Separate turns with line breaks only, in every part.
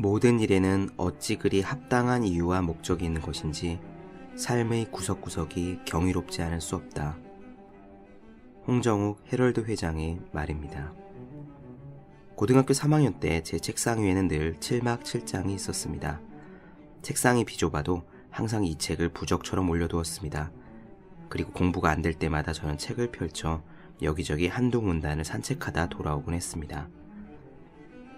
모든 일에는 어찌 그리 합당한 이유와 목적이 있는 것인지 삶의 구석구석이 경이롭지 않을 수 없다. 홍정욱 헤럴드 회장의 말입니다. 고등학교 3학년 때 제 책상 위에는 늘 7막 7장이 있었습니다. 책상이 비좁아도 항상 이 책을 부적처럼 올려두었습니다. 그리고 공부가 안 될 때마다 저는 책을 펼쳐 여기저기 한두 문단을 산책하다 돌아오곤 했습니다.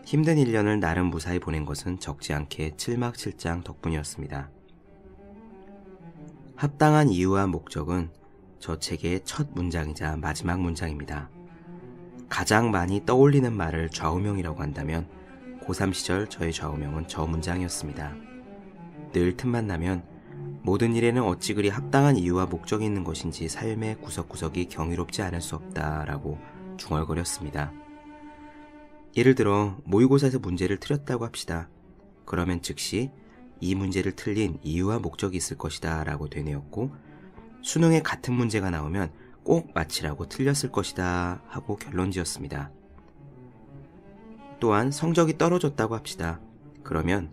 힘든 1년을 나름 무사히 보낸 것은 적지 않게 7막 7장 덕분이었습니다. 합당한 이유와 목적은 저 책의 첫 문장이자 마지막 문장입니다. 가장 많이 떠올리는 말을 좌우명이라고 한다면 고3 시절 저의 좌우명은 저 문장이었습니다. 늘 틈만 나면 모든 일에는 어찌 그리 합당한 이유와 목적이 있는 것인지 삶의 구석구석이 경이롭지 않을 수 없다라고 중얼거렸습니다. 예를 들어 모의고사에서 문제를 틀렸다고 합시다. 그러면 즉시 이 문제를 틀린 이유와 목적이 있을 것이다 라고 되뇌었고 수능에 같은 문제가 나오면 꼭 맞히라고 틀렸을 것이다 하고 결론 지었습니다. 또한 성적이 떨어졌다고 합시다. 그러면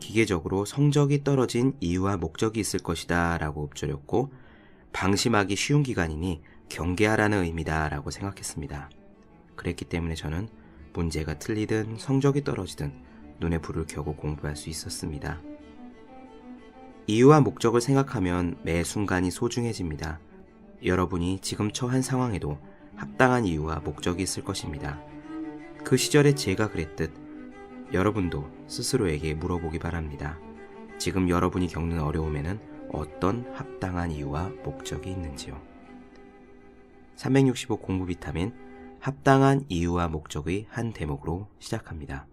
기계적으로 성적이 떨어진 이유와 목적이 있을 것이다 라고 읊조렸고 방심하기 쉬운 기간이니 경계하라는 의미다 라고 생각했습니다. 그랬기 때문에 저는 문제가 틀리든 성적이 떨어지든 눈에 불을 켜고 공부할 수 있었습니다. 이유와 목적을 생각하면 매 순간이 소중해집니다. 여러분이 지금 처한 상황에도 합당한 이유와 목적이 있을 것입니다. 그 시절에 제가 그랬듯 여러분도 스스로에게 물어보기 바랍니다. 지금 여러분이 겪는 어려움에는 어떤 합당한 이유와 목적이 있는지요. 365 공부 비타민 합당한 이유와 목적의 한 대목으로 시작합니다.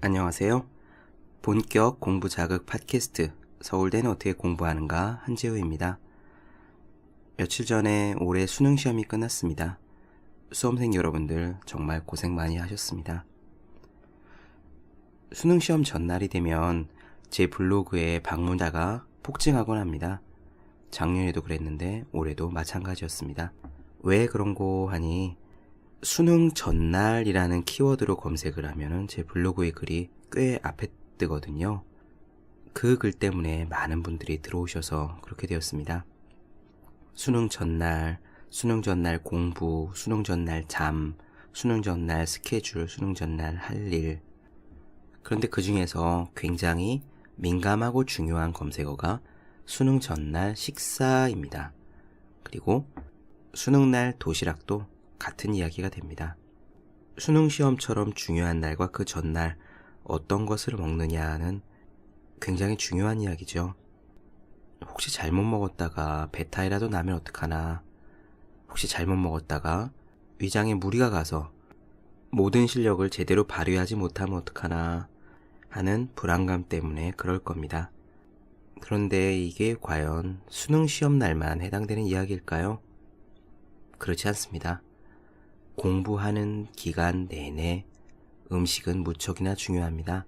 안녕하세요. 본격 공부 자극 팟캐스트 서울대는 어떻게 공부하는가 한재우입니다. 며칠 전에 올해 수능 시험이 끝났습니다. 수험생 여러분들 정말 고생 많이 하셨습니다. 수능 시험 전날이 되면 제 블로그에 방문자가 폭증하곤 합니다. 작년에도 그랬는데 올해도 마찬가지였습니다. 왜 그런고 하니 수능 전날이라는 키워드로 검색을 하면은 제 블로그의 글이 꽤 앞에 뜨거든요. 그 글 때문에 많은 분들이 들어오셔서 그렇게 되었습니다. 수능 전날, 수능 전날 공부, 수능 전날 잠, 수능 전날 스케줄, 수능 전날 할 일. 그런데 그 중에서 굉장히 민감하고 중요한 검색어가 수능 전날 식사입니다. 그리고 수능날 도시락도 같은 이야기가 됩니다. 수능 시험처럼 중요한 날과 그 전날 어떤 것을 먹느냐는 굉장히 중요한 이야기죠. 혹시 잘못 먹었다가 배탈이라도 나면 어떡하나. 혹시 잘못 먹었다가 위장에 무리가 가서 모든 실력을 제대로 발휘하지 못하면 어떡하나 하는 불안감 때문에 그럴 겁니다. 그런데 이게 과연 수능 시험 날만 해당되는 이야기일까요? 그렇지 않습니다. 공부하는 기간 내내 음식은 무척이나 중요합니다.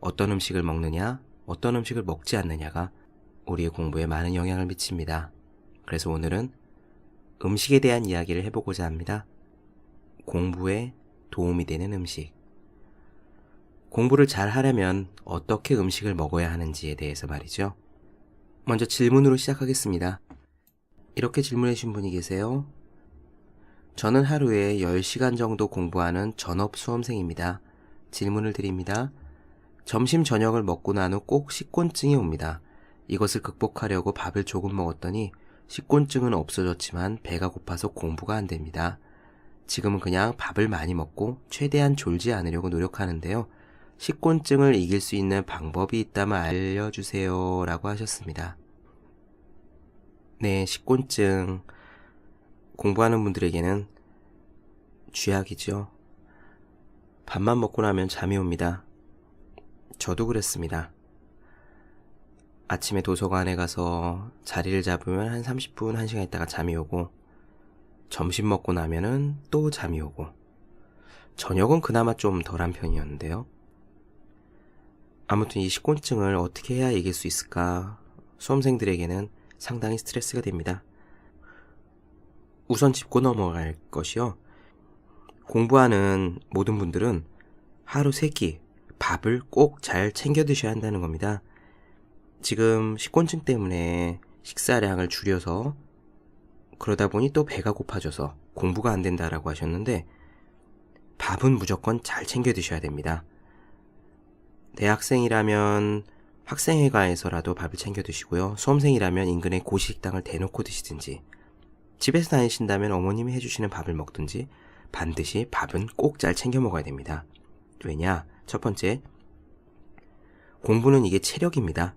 어떤 음식을 먹느냐, 어떤 음식을 먹지 않느냐가 우리의 공부에 많은 영향을 미칩니다. 그래서 오늘은 음식에 대한 이야기를 해보고자 합니다. 공부에 도움이 되는 음식. 공부를 잘 하려면 어떻게 음식을 먹어야 하는지에 대해서 말이죠. 먼저 질문으로 시작하겠습니다. 이렇게 질문해 주신 분이 계세요. 저는 하루에 10시간 정도 공부하는 전업 수험생입니다. 질문을 드립니다. 점심 저녁을 먹고 난 후 꼭 식곤증이 옵니다. 이것을 극복하려고 밥을 조금 먹었더니 식곤증은 없어졌지만 배가 고파서 공부가 안 됩니다. 지금은 그냥 밥을 많이 먹고 최대한 졸지 않으려고 노력하는데요. 식곤증을 이길 수 있는 방법이 있다면 알려주세요. 라고 하셨습니다. 네, 식곤증. 공부하는 분들에게는 쥐약이죠. 밥만 먹고 나면 잠이 옵니다. 저도 그랬습니다. 아침에 도서관에 가서 자리를 잡으면 한 30분, 1시간 있다가 잠이 오고, 점심 먹고 나면은 또 잠이 오고, 저녁은 그나마 좀 덜한 편이었는데요. 아무튼 이 식곤증을 어떻게 해야 이길 수 있을까? 수험생들에게는 상당히 스트레스가 됩니다. 우선 짚고 넘어갈 것이요. 공부하는 모든 분들은 하루 세 끼 밥을 꼭 잘 챙겨 드셔야 한다는 겁니다. 지금 식곤증 때문에 식사량을 줄여서 그러다 보니 또 배가 고파져서 공부가 안 된다라고 하셨는데 밥은 무조건 잘 챙겨 드셔야 됩니다. 대학생이라면 학생회가에서라도 밥을 챙겨 드시고요. 수험생이라면 인근의 고식당을 대놓고 드시든지 집에서 다니신다면 어머님이 해주시는 밥을 먹든지 반드시 밥은 꼭 잘 챙겨 먹어야 됩니다. 왜냐? 첫 번째, 공부는 이게 체력입니다.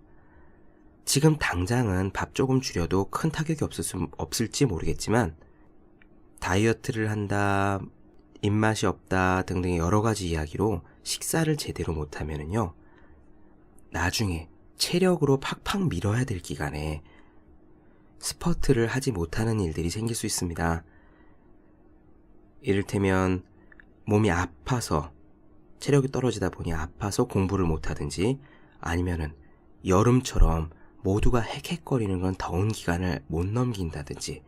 지금 당장은 밥 조금 줄여도 큰 타격이 없을, 없을지 모르겠지만 다이어트를 한다, 입맛이 없다 등등의 여러 가지 이야기로 식사를 제대로 못하면은요, 나중에 체력으로 팍팍 밀어야 될 기간에 스퍼트를 하지 못하는 일들이 생길 수 있습니다. 이를테면 몸이 아파서 체력이 떨어지다 보니 아파서 공부를 못하든지 아니면은 여름처럼 모두가 헥헥거리는 건 더운 기간을 못 넘긴다든지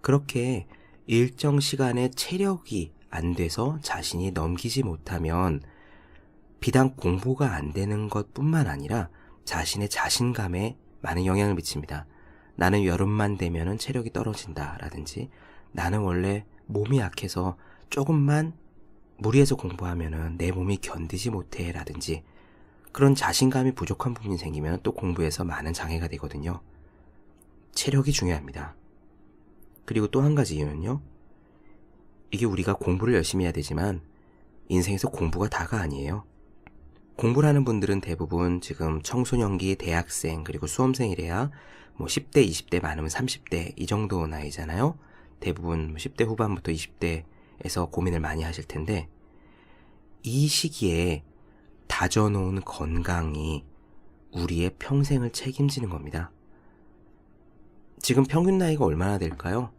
그렇게 일정 시간에 체력이 안 돼서 자신이 넘기지 못하면 비단 공부가 안 되는 것 뿐만 아니라 자신의 자신감에 많은 영향을 미칩니다. 나는 여름만 되면은 체력이 떨어진다 라든지 나는 원래 몸이 약해서 조금만 무리해서 공부하면은 내 몸이 견디지 못해 라든지 그런 자신감이 부족한 부분이 생기면 또 공부에서 많은 장애가 되거든요. 체력이 중요합니다. 그리고 또 한 가지 이유는요. 이게 우리가 공부를 열심히 해야 되지만 인생에서 공부가 다가 아니에요. 공부를 하는 분들은 대부분 지금 청소년기, 대학생, 그리고 수험생이래야 뭐 10대, 20대, 많으면 30대 이 정도 나이잖아요. 대부분 10대 후반부터 20대에서 고민을 많이 하실 텐데 이 시기에 다져놓은 건강이 우리의 평생을 책임지는 겁니다. 지금 평균 나이가 얼마나 될까요?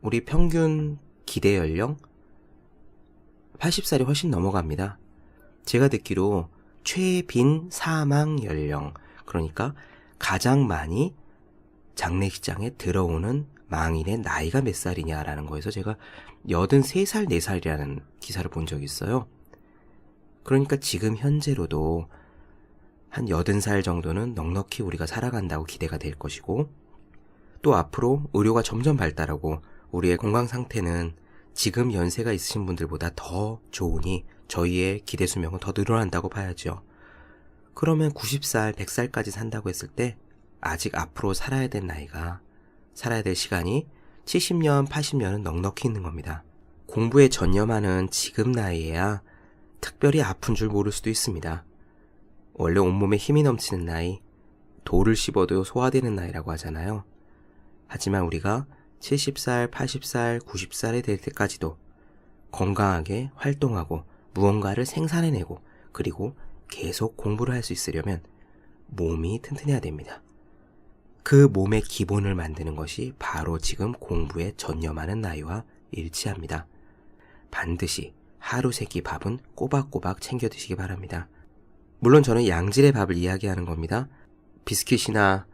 우리 평균 기대 연령 80살이 훨씬 넘어갑니다. 제가 듣기로 최빈 사망 연령 그러니까 가장 많이 장례식장에 들어오는 망인의 나이가 몇 살이냐라는 거에서 제가 83살, 4살이라는 기사를 본 적이 있어요. 그러니까 지금 현재로도 한 80살 정도는 넉넉히 우리가 살아간다고 기대가 될 것이고 또 앞으로 의료가 점점 발달하고 우리의 건강 상태는 지금 연세가 있으신 분들보다 더 좋으니 저희의 기대 수명은 더 늘어난다고 봐야죠. 그러면 90살, 100살까지 산다고 했을 때 아직 앞으로 살아야 될 나이가 살아야 될 시간이 70년, 80년은 넉넉히 있는 겁니다. 공부에 전념하는 지금 나이에야 특별히 아픈 줄 모를 수도 있습니다. 원래 온몸에 힘이 넘치는 나이, 돌을 씹어도 소화되는 나이라고 하잖아요. 하지만 우리가 70살, 80살, 90살이 될 때까지도 건강하게 활동하고 무언가를 생산해내고 그리고 계속 공부를 할 수 있으려면 몸이 튼튼해야 됩니다. 그 몸의 기본을 만드는 것이 바로 지금 공부에 전념하는 나이와 일치합니다. 반드시 하루 세 끼 밥은 꼬박꼬박 챙겨 드시기 바랍니다. 물론 저는 양질의 밥을 이야기하는 겁니다. 비스킷이나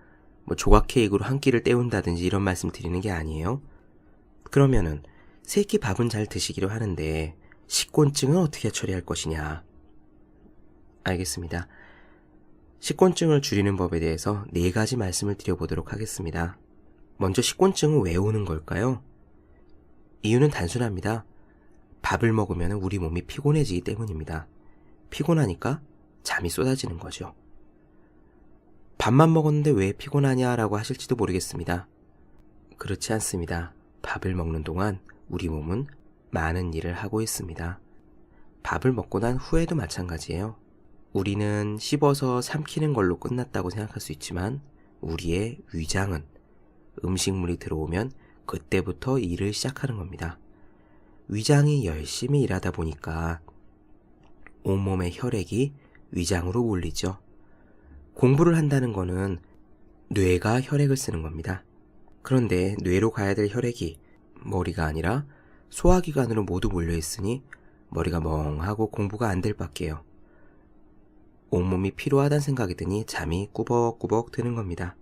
뭐 조각 케이크로 한 끼를 때운다든지 이런 말씀 드리는 게 아니에요. 그러면은 세 끼 밥은 잘 드시기로 하는데 식곤증은 어떻게 처리할 것이냐? 알겠습니다. 식곤증을 줄이는 법에 대해서 네 가지 말씀을 드려보도록 하겠습니다. 먼저 식곤증은 왜 오는 걸까요? 이유는 단순합니다. 밥을 먹으면 우리 몸이 피곤해지기 때문입니다. 피곤하니까 잠이 쏟아지는 거죠. 밥만 먹었는데 왜 피곤하냐라고 하실지도 모르겠습니다. 그렇지 않습니다. 밥을 먹는 동안 우리 몸은 많은 일을 하고 있습니다. 밥을 먹고 난 후에도 마찬가지예요. 우리는 씹어서 삼키는 걸로 끝났다고 생각할 수 있지만 우리의 위장은 음식물이 들어오면 그때부터 일을 시작하는 겁니다. 위장이 열심히 일하다 보니까 온몸의 혈액이 위장으로 몰리죠. 공부를 한다는 거는 뇌가 혈액을 쓰는 겁니다. 그런데 뇌로 가야 될 혈액이 머리가 아니라 소화기관으로 모두 몰려 있으니 머리가 멍하고 공부가 안 될 밖에요. 온몸이 피로하다는 생각이 드니 잠이 꾸벅꾸벅 드는 겁니다.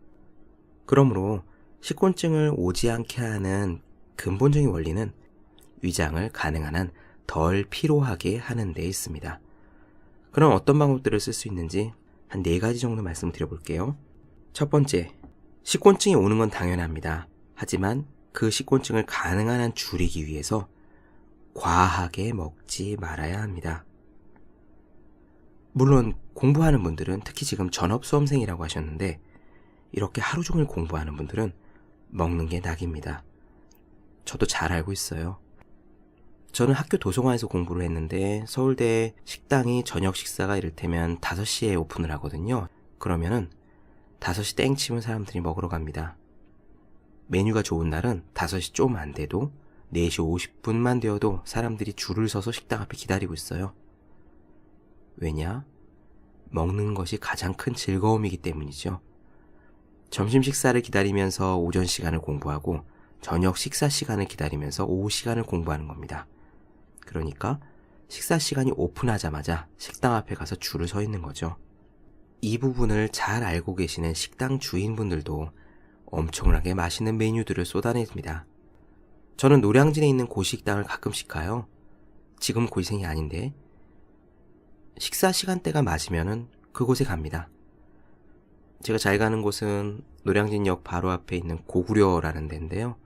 그러므로 식곤증을 오지 않게 하는 근본적인 원리는 위장을 가능한 한 덜 피로하게 하는 데 있습니다. 그럼 어떤 방법들을 쓸 수 있는지 한 네 가지 정도 말씀드려 볼게요. 첫 번째, 식곤증이 오는 건 당연합니다. 하지만 그 식곤증을 가능한 한 줄이기 위해서 과하게 먹지 말아야 합니다. 물론 공부하는 분들은 특히 지금 전업 수험생이라고 하셨는데 이렇게 하루 종일 공부하는 분들은 먹는 게 낙입니다. 저도 잘 알고 있어요. 저는 학교 도서관에서 공부를 했는데 서울대 식당이 저녁 식사가 이를테면 5시에 오픈을 하거든요. 그러면은 5시 땡 치면 사람들이 먹으러 갑니다. 메뉴가 좋은 날은 5시 좀 안 돼도 4시 50분만 되어도 사람들이 줄을 서서 식당 앞에 기다리고 있어요. 왜냐? 먹는 것이 가장 큰 즐거움이기 때문이죠. 점심 식사를 기다리면서 오전 시간을 공부하고 저녁 식사 시간을 기다리면서 오후 시간을 공부하는 겁니다. 그러니까 식사 시간이 오픈하자마자 식당 앞에 가서 줄을 서 있는 거죠. 이 부분을 잘 알고 계시는 식당 주인분들도 엄청나게 맛있는 메뉴들을 쏟아냅니다. 저는 노량진에 있는 고식당을 가끔씩 가요. 지금 고시생이 아닌데 식사 시간대가 맞으면은 그곳에 갑니다. 제가 잘 가는 곳은 노량진역 바로 앞에 있는 고구려라는 데인데요.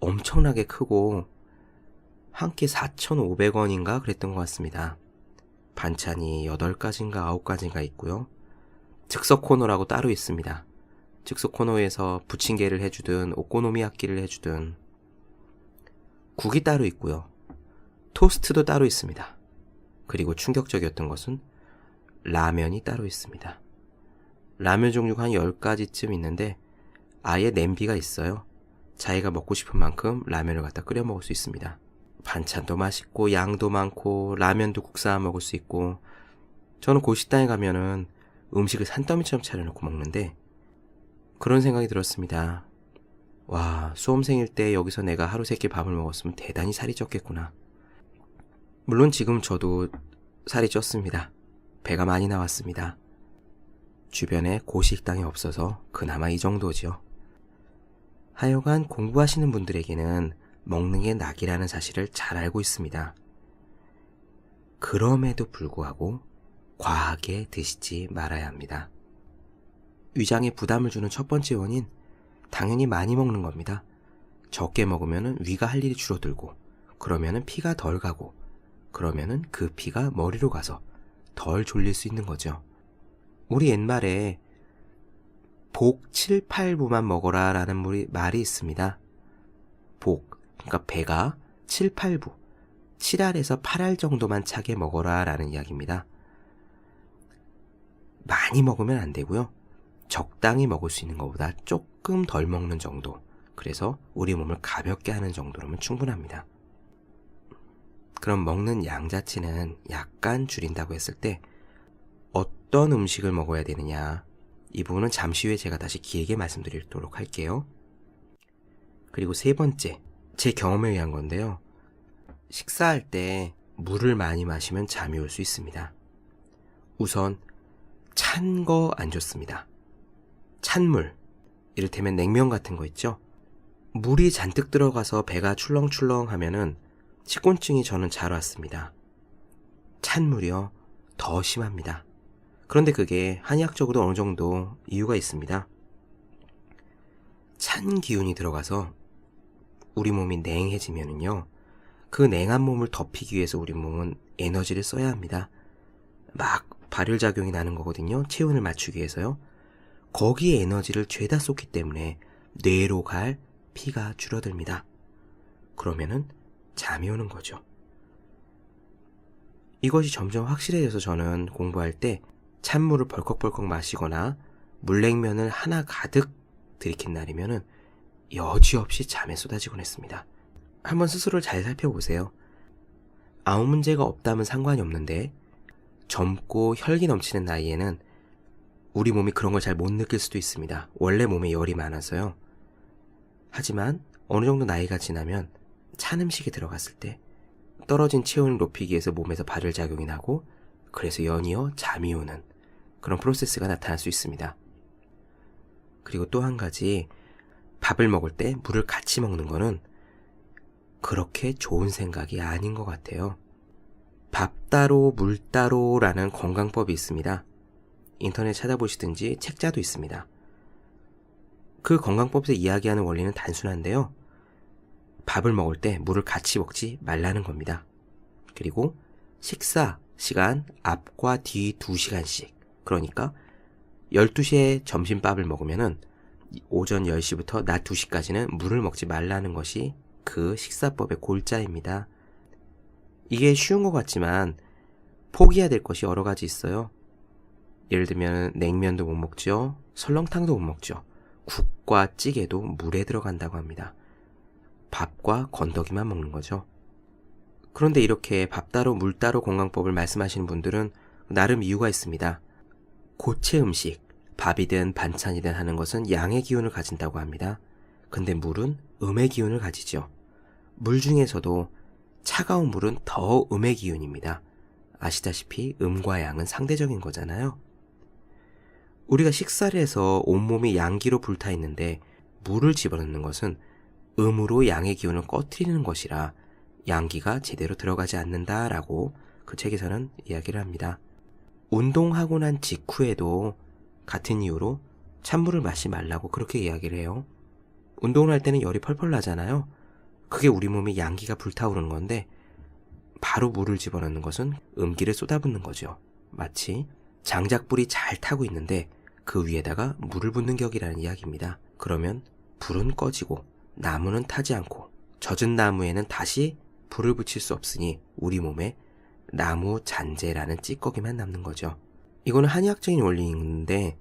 엄청나게 크고 한 끼 4,500원인가 그랬던 것 같습니다. 반찬이 8가지인가 9가지인가 있고요. 즉석 코너라고 따로 있습니다. 즉석 코너에서 부침개를 해주든 오코노미야끼를 해주든 국이 따로 있고요. 토스트도 따로 있습니다. 그리고 충격적이었던 것은 라면이 따로 있습니다. 라면 종류가 한 10가지쯤 있는데 아예 냄비가 있어요. 자기가 먹고 싶은 만큼 라면을 갖다 끓여 먹을 수 있습니다. 반찬도 맛있고 양도 많고 라면도 국사 먹을 수 있고 저는 고식당에 가면은 음식을 산더미처럼 차려놓고 먹는데 그런 생각이 들었습니다. 와, 수험생일 때 여기서 내가 하루 세끼 밥을 먹었으면 대단히 살이 쪘겠구나. 물론 지금 저도 살이 쪘습니다. 배가 많이 나왔습니다. 주변에 고식당이 없어서 그나마 이 정도지요. 하여간 공부하시는 분들에게는 먹는 게 낙이라는 사실을 잘 알고 있습니다. 그럼에도 불구하고 과하게 드시지 말아야 합니다. 위장에 부담을 주는 첫 번째 원인, 당연히 많이 먹는 겁니다. 적게 먹으면 위가 할 일이 줄어들고, 그러면은 피가 덜 가고, 그러면은 그 피가 머리로 가서 덜 졸릴 수 있는 거죠. 우리 옛말에 복 7, 8부만 먹어라 라는 말이 있습니다. 복, 그러니까 배가 7, 8부, 7알에서 8알 정도만 차게 먹어라 라는 이야기입니다. 많이 먹으면 안 되고요. 적당히 먹을 수 있는 것보다 조금 덜 먹는 정도. 그래서 우리 몸을 가볍게 하는 정도라면 충분합니다. 그럼 먹는 양 자체는 약간 줄인다고 했을 때 어떤 음식을 먹어야 되느냐. 이 부분은 잠시 후에 제가 다시 길게 말씀드리도록 할게요. 그리고 세 번째, 제 경험에 의한 건데요. 식사할 때 물을 많이 마시면 잠이 올 수 있습니다. 우선 찬 거 안 좋습니다. 찬물, 이를테면 냉면 같은 거 있죠? 물이 잔뜩 들어가서 배가 출렁출렁 하면은 식곤증이 저는 잘 왔습니다. 찬물이요, 더 심합니다. 그런데 그게 한의학적으로 어느 정도 이유가 있습니다. 찬 기운이 들어가서 우리 몸이 냉해지면은요, 그 냉한 몸을 덮이기 위해서 우리 몸은 에너지를 써야 합니다. 막 발열작용이 나는 거거든요. 체온을 맞추기 위해서요. 거기에 에너지를 죄다 쏟기 때문에 뇌로 갈 피가 줄어듭니다. 그러면은 잠이 오는 거죠. 이것이 점점 확실해져서 저는 공부할 때 찬물을 벌컥벌컥 마시거나 물냉면을 하나 가득 들이킨 날이면은 여지없이 잠에 쏟아지곤 했습니다. 한번 스스로를 잘 살펴보세요. 아무 문제가 없다면 상관이 없는데 젊고 혈기 넘치는 나이에는 우리 몸이 그런 걸 잘 못 느낄 수도 있습니다. 원래 몸에 열이 많아서요. 하지만 어느 정도 나이가 지나면 찬 음식이 들어갔을 때 떨어진 체온을 높이기 위해서 몸에서 발열 작용이 나고 그래서 연이어 잠이 오는 그런 프로세스가 나타날 수 있습니다. 그리고 또 한 가지 밥을 먹을 때 물을 같이 먹는 거는 그렇게 좋은 생각이 아닌 것 같아요. 밥 따로 물 따로라는 건강법이 있습니다. 인터넷 찾아보시든지 책자도 있습니다. 그 건강법에서 이야기하는 원리는 단순한데요. 밥을 먹을 때 물을 같이 먹지 말라는 겁니다. 그리고 식사 시간 앞과 뒤 2시간씩. 그러니까 12시에 점심밥을 먹으면은 오전 10시부터 낮 2시까지는 물을 먹지 말라는 것이 그 식사법의 골자입니다. 이게 쉬운 것 같지만 포기해야 될 것이 여러 가지 있어요. 예를 들면 냉면도 못 먹죠. 설렁탕도 못 먹죠. 국과 찌개도 물에 들어간다고 합니다. 밥과 건더기만 먹는 거죠. 그런데 이렇게 밥 따로 물 따로 건강법을 말씀하시는 분들은 나름 이유가 있습니다. 고체 음식, 밥이든 반찬이든 하는 것은 양의 기운을 가진다고 합니다. 근데 물은 음의 기운을 가지죠. 물 중에서도 차가운 물은 더 음의 기운입니다. 아시다시피 음과 양은 상대적인 거잖아요. 우리가 식사를 해서 온몸이 양기로 불타 있는데 물을 집어넣는 것은 음으로 양의 기운을 꺼트리는 것이라 양기가 제대로 들어가지 않는다라고 그 책에서는 이야기를 합니다. 운동하고 난 직후에도 같은 이유로 찬물을 마시지 말라고 그렇게 이야기를 해요. 운동을 할 때는 열이 펄펄 나잖아요. 그게 우리 몸이 양기가 불타오르는 건데 바로 물을 집어넣는 것은 음기를 쏟아붓는 거죠. 마치 장작불이 잘 타고 있는데 그 위에다가 물을 붓는 격이라는 이야기입니다. 그러면 불은 꺼지고 나무는 타지 않고 젖은 나무에는 다시 불을 붙일 수 없으니 우리 몸에 나무 잔재라는 찌꺼기만 남는 거죠. 이거는 한의학적인 원리인데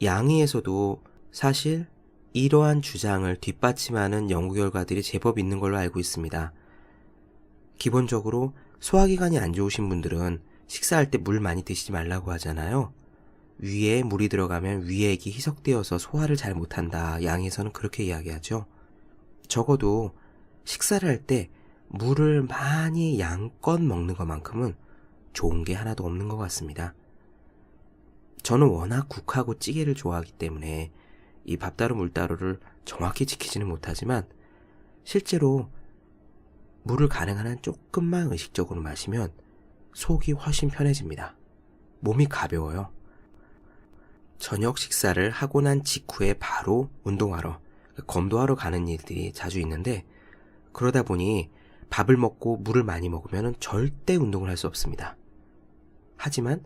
양의에서도 사실 이러한 주장을 뒷받침하는 연구 결과들이 제법 있는 걸로 알고 있습니다. 기본적으로 소화기관이 안 좋으신 분들은 식사할 때 물 많이 드시지 말라고 하잖아요. 위에 물이 들어가면 위액이 희석되어서 소화를 잘 못한다. 양에서는 그렇게 이야기하죠. 적어도 식사를 할 때 물을 많이 양껏 먹는 것만큼은 좋은 게 하나도 없는 것 같습니다. 저는 워낙 국하고 찌개를 좋아하기 때문에 이 밥따로 물따로를 정확히 지키지는 못하지만 실제로 물을 가능한 한 조금만 의식적으로 마시면 속이 훨씬 편해집니다. 몸이 가벼워요. 저녁 식사를 하고 난 직후에 바로 운동하러, 검도하러 가는 일들이 자주 있는데, 그러다 보니 밥을 먹고 물을 많이 먹으면 절대 운동을 할 수 없습니다. 하지만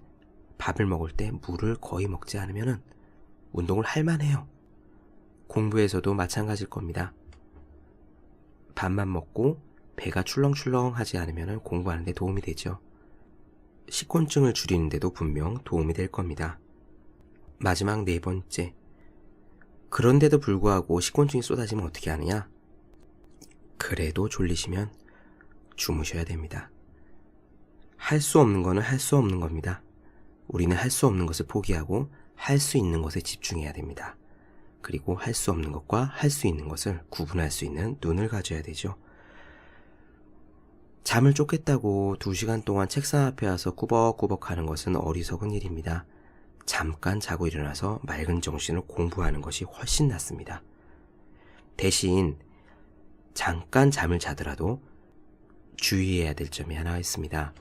밥을 먹을 때 물을 거의 먹지 않으면 운동을 할 만해요. 공부에서도 마찬가지일 겁니다. 밥만 먹고 배가 출렁출렁 하지 않으면 공부하는데 도움이 되죠. 식곤증을 줄이는데도 분명 도움이 될 겁니다. 마지막 네 번째. 그런데도 불구하고 식곤증이 쏟아지면 어떻게 하느냐? 그래도 졸리시면 주무셔야 됩니다. 할 수 없는 거는 할 수 없는 겁니다. 우리는 할 수 없는 것을 포기하고 할 수 있는 것에 집중해야 됩니다. 그리고 할 수 없는 것과 할 수 있는 것을 구분할 수 있는 눈을 가져야 되죠. 잠을 쫓겠다고 두 시간 동안 책상 앞에 와서 꾸벅꾸벅 하는 것은 어리석은 일입니다. 잠깐 자고 일어나서 맑은 정신으로 공부하는 것이 훨씬 낫습니다. 대신 잠깐 잠을 자더라도 주의해야 될 점이 하나 있습니다.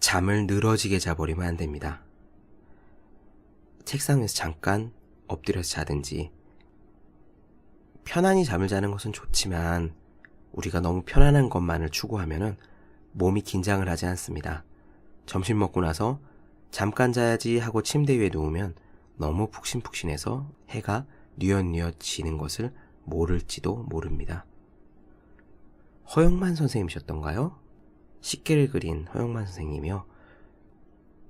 잠을 늘어지게 자버리면 안 됩니다. 책상에서 잠깐 엎드려서 자든지 편안히 잠을 자는 것은 좋지만 우리가 너무 편안한 것만을 추구하면 몸이 긴장을 하지 않습니다. 점심 먹고 나서 잠깐 자야지 하고 침대 위에 누우면 너무 푹신푹신해서 해가 뉘엿뉘엿 지는 것을 모를지도 모릅니다. 허영만 선생님이셨던가요? 식기를 그린 허영만 선생님이요.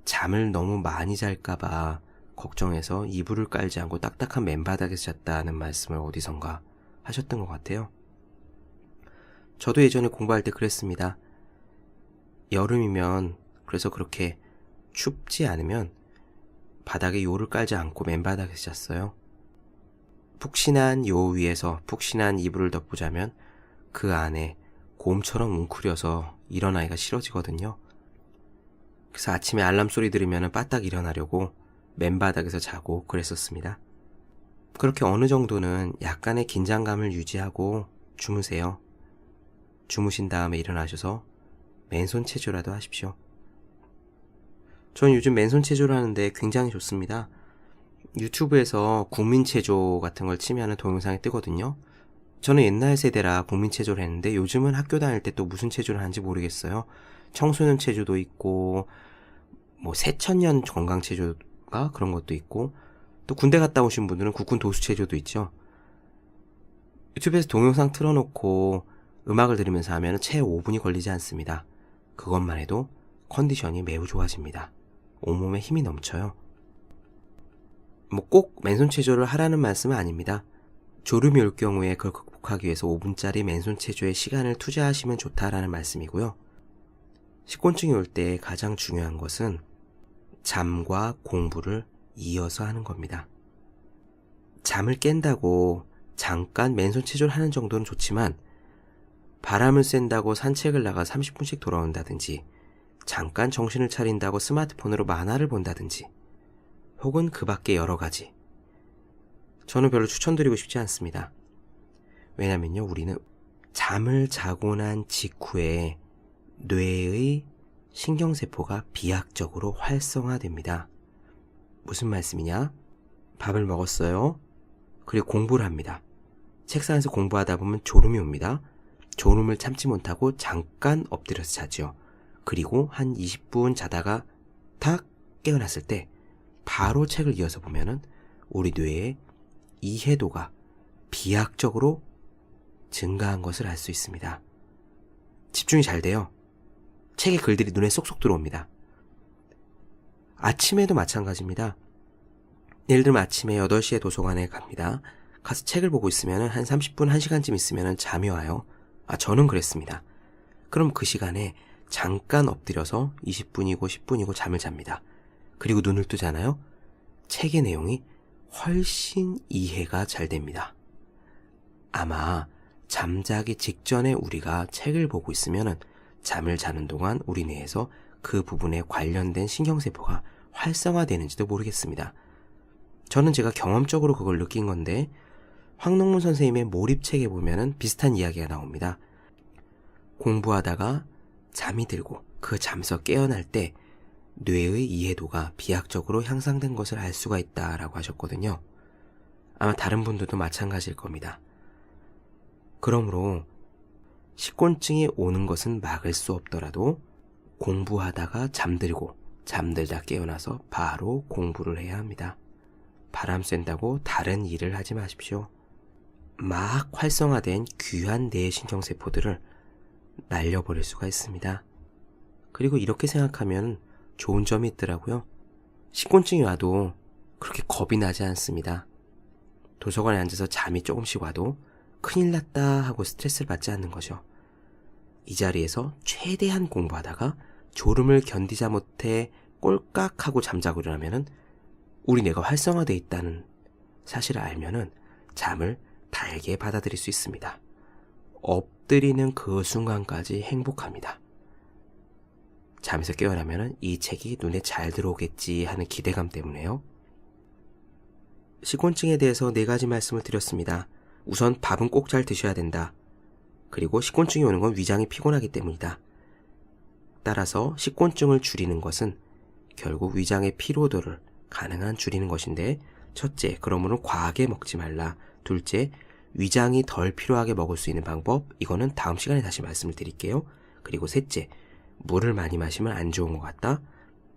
잠을 너무 많이 잘까봐 걱정해서 이불을 깔지 않고 딱딱한 맨바닥에서 잤다는 말씀을 어디선가 하셨던 것 같아요. 저도 예전에 공부할 때 그랬습니다. 여름이면 그래서 그렇게 춥지 않으면 바닥에 요를 깔지 않고 맨바닥에서 잤어요. 푹신한 요 위에서 푹신한 이불을 덮고 자면 그 안에 곰처럼 웅크려서 일어나기가 싫어지거든요. 그래서 아침에 알람 소리 들으면 빠딱 일어나려고 맨바닥에서 자고 그랬었습니다. 그렇게 어느 정도는 약간의 긴장감을 유지하고 주무세요. 주무신 다음에 일어나셔서 맨손 체조라도 하십시오. 전 요즘 맨손 체조를 하는데 굉장히 좋습니다. 유튜브에서 국민 체조 같은 걸 치면 동영상이 뜨거든요. 저는 옛날 세대라 국민 체조를 했는데 요즘은 학교 다닐 때 또 무슨 체조를 하는지 모르겠어요. 청소년 체조도 있고, 뭐 새천년 건강 체조가 그런 것도 있고, 또 군대 갔다 오신 분들은 국군 도수 체조도 있죠. 유튜브에서 동영상 틀어놓고 음악을 들으면서 하면 채 5분이 걸리지 않습니다. 그것만 해도 컨디션이 매우 좋아집니다. 온몸에 힘이 넘쳐요. 뭐 꼭 맨손 체조를 하라는 말씀은 아닙니다. 졸음이 올 경우에 그걸 극복하기 위해서 5분짜리 맨손 체조에 시간을 투자하시면 좋다라는 말씀이고요. 식곤증이 올 때 가장 중요한 것은 잠과 공부를 이어서 하는 겁니다. 잠을 깬다고 잠깐 맨손 체조를 하는 정도는 좋지만 바람을 쐰다고 산책을 나가 30분씩 돌아온다든지 잠깐 정신을 차린다고 스마트폰으로 만화를 본다든지 혹은 그 밖에 여러 가지 저는 별로 추천드리고 싶지 않습니다. 왜냐면요, 우리는 잠을 자고 난 직후에 뇌의 신경세포가 비약적으로 활성화됩니다. 무슨 말씀이냐? 밥을 먹었어요. 그리고 공부를 합니다. 책상에서 공부하다 보면 졸음이 옵니다. 졸음을 참지 못하고 잠깐 엎드려서 자죠. 그리고 한 20분 자다가 탁 깨어났을 때 바로 책을 이어서 보면은 우리 뇌의 이해도가 비약적으로 증가한 것을 알 수 있습니다. 집중이 잘 돼요. 책의 글들이 눈에 쏙쏙 들어옵니다. 아침에도 마찬가지입니다. 예를 들면 아침에 8시에 도서관에 갑니다. 가서 책을 보고 있으면 한 30분, 1시간쯤 있으면 잠이 와요. 아, 저는 그랬습니다. 그럼 그 시간에 잠깐 엎드려서 20분이고 10분이고 잠을 잡니다. 그리고 눈을 뜨잖아요? 책의 내용이 훨씬 이해가 잘 됩니다. 아마 잠자기 직전에 우리가 책을 보고 있으면 잠을 자는 동안 우리 뇌에서 그 부분에 관련된 신경세포가 활성화되는지도 모르겠습니다. 저는 제가 경험적으로 그걸 느낀 건데 황농문 선생님의 몰입책에 보면은 비슷한 이야기가 나옵니다. 공부하다가 잠이 들고 그 잠에서 깨어날 때 뇌의 이해도가 비약적으로 향상된 것을 알 수가 있다라고 하셨거든요. 아마 다른 분들도 마찬가지일 겁니다. 그러므로 식곤증이 오는 것은 막을 수 없더라도 공부하다가 잠들고 잠들다 깨어나서 바로 공부를 해야 합니다. 바람 쐰다고 다른 일을 하지 마십시오. 막 활성화된 귀한 뇌 신경세포들을 날려버릴 수가 있습니다. 그리고 이렇게 생각하면 좋은 점이 있더라고요. 식곤증이 와도 그렇게 겁이 나지 않습니다. 도서관에 앉아서 잠이 조금씩 와도 큰일 났다 하고 스트레스를 받지 않는 거죠. 이 자리에서 최대한 공부하다가 졸음을 견디자 못해 꼴깍 하고 잠자고 일어나면은 우리 뇌가 활성화되어 있다는 사실을 알면은 잠을 달게 받아들일 수 있습니다. 엎드리는 그 순간까지 행복합니다. 잠에서 깨어나면 이 책이 눈에 잘 들어오겠지 하는 기대감 때문에요. 식곤증에 대해서 네 가지 말씀을 드렸습니다. 우선 밥은 꼭 잘 드셔야 된다. 그리고 식곤증이 오는 건 위장이 피곤하기 때문이다. 따라서 식곤증을 줄이는 것은 결국 위장의 피로도를 가능한 줄이는 것인데 첫째, 그러므로 과하게 먹지 말라. 둘째, 위장이 덜 필요하게 먹을 수 있는 방법. 이거는 다음 시간에 다시 말씀을 드릴게요. 그리고 셋째, 물을 많이 마시면 안 좋은 것 같다.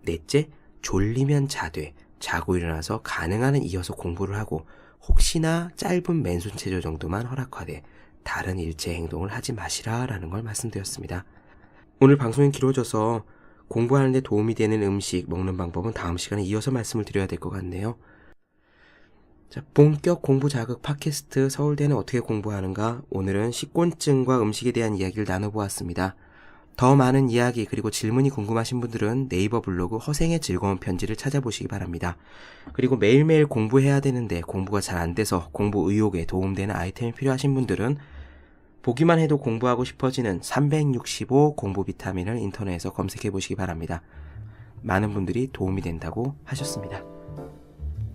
넷째, 졸리면 자되 자고 일어나서 가능한 한 이어서 공부를 하고 혹시나 짧은 맨손 체조 정도만 허락하되 다른 일체 행동을 하지 마시라 라는 걸 말씀드렸습니다. 오늘 방송이 길어져서 공부하는데 도움이 되는 음식 먹는 방법은 다음 시간에 이어서 말씀을 드려야 될 것 같네요. 자, 본격 공부 자극 팟캐스트 서울대는 어떻게 공부하는가? 오늘은 식곤증과 음식에 대한 이야기를 나눠보았습니다. 더 많은 이야기 그리고 질문이 궁금하신 분들은 네이버 블로그 허생의 즐거운 편지를 찾아보시기 바랍니다. 그리고 매일매일 공부해야 되는데 공부가 잘 안 돼서 공부 의욕에 도움되는 아이템이 필요하신 분들은 보기만 해도 공부하고 싶어지는 365 공부 비타민을 인터넷에서 검색해 보시기 바랍니다. 많은 분들이 도움이 된다고 하셨습니다.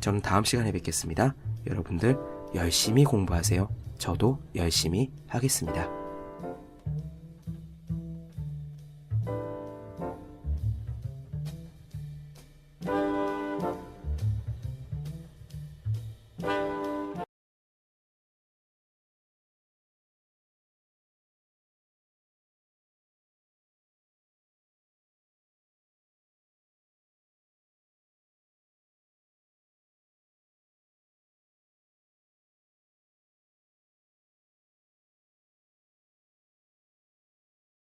저는 다음 시간에 뵙겠습니다. 여러분들 열심히 공부하세요. 저도 열심히 하겠습니다.